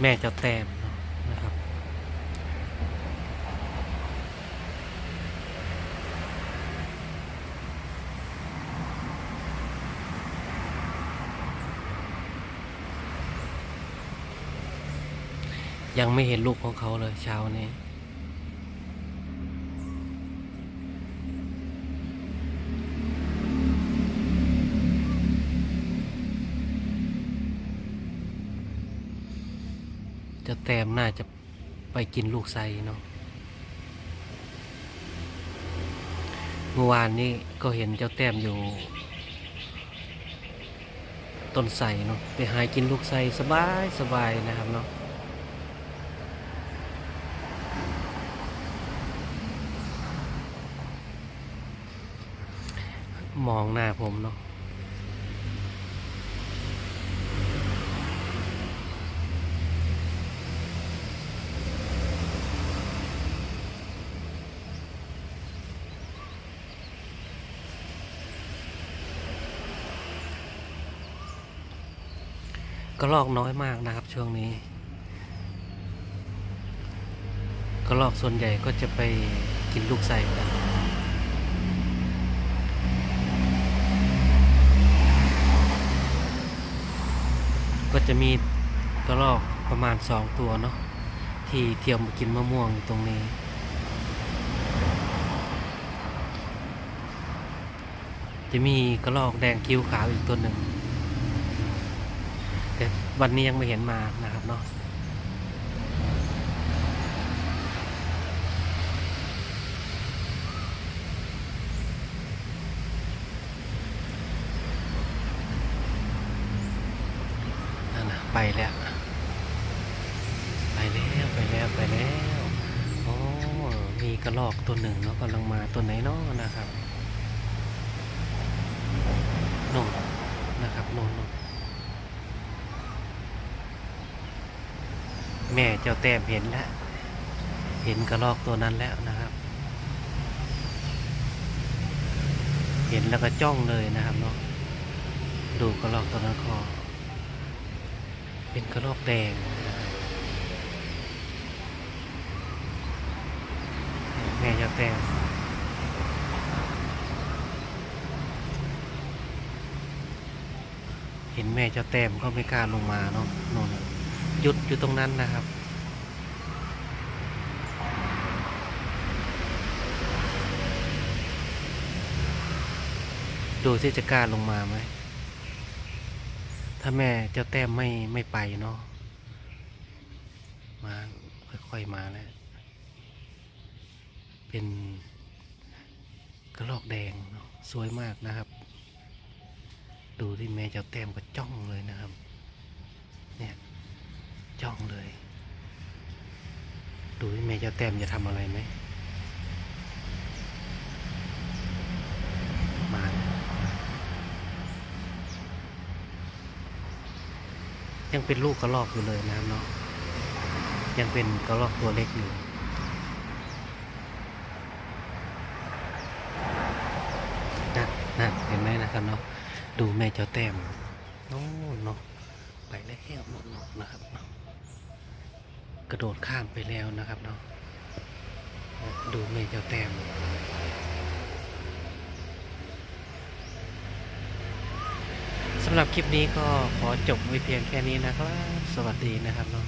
แม่เจ้าแต้มนะครับ ยังไม่เห็นลูกของเขาเลยเช้านี้ จะแต้มน่าจะไปกินลูกไซเนาะเมื่อวานนี้ก็เห็นเจ้าแต้มอยู่ ต้นไทรเนาะไปหากินลูกไทรสบายสบายนะครับเนาะมองหน้าผมเนาะ ก็ลอกน้อยมากนะครับช่วงนี้ก็ลอกส่วนใหญ่ก็จะไปกินลูกไทรกันก็จะมีกระรอกประมาณสองตัวเนาะที่เที่ยวมากินมะม่วงอยู่ตรงนี้ จะมีกระรอกแดงคิ้วขาวอีกตัวหนึ่ง วันนี้ยังไม่เห็นมานะครับเนาะไปแล้ว ไปแล้วไปแล้วไปแล้วโอ้มีกระรอกตัวหนึ่งเนาะกำลังมาตัวไหนเนาะนะครับนุ่นนะครับนุ่นนน แม่เจ้าแต้มเห็นแล้ว เห็นกระรอกตัวนั้นแล้วนะครับ เห็นแล้วก็จ้องเลยนะครับเนาะดูกระรอกตัวนั้นคอเป็นกระรอกแดงนะครับแม่เจ้าแต้มเห็นแม่เจ้าแต้มก็ไม่กล้าลงมาเนาะน่นน่ะ หยุดอยู่ตรงนั้นนะครับ ดูที่จะกล้าลงมาไหม ถ้าแม่เจ้าแต้มไม่ไม่ไปเนาะ มาค่อยๆมาแล้วเป็นกระรอกแดงเนาะสวยมากนะครับ ดูที่แม่เจ้าแต้มก็จ้องเลย จ้องเลย ดูแม่เจ้าแต้มจะทำอะไรไหม มาแล้วยังเป็นลูกกระรอกอยู่เลยนะครับเนาะยังเป็นกระรอกตัวเล็กอยู่นั่นนั่นเห็นไหมนะครับเนาะดูแม่เจ้าแต้มโน่นเนาะไปแล้วโน่นๆนะครับเนาะ กระโดดข้ามไปแล้วนะครับเนาะดูเมฆเจ้าแต้มสำหรับคลิปนี้ก็ขอจบไว้เพียงแค่นี้นะครับ สวัสดีนะครับเนาะ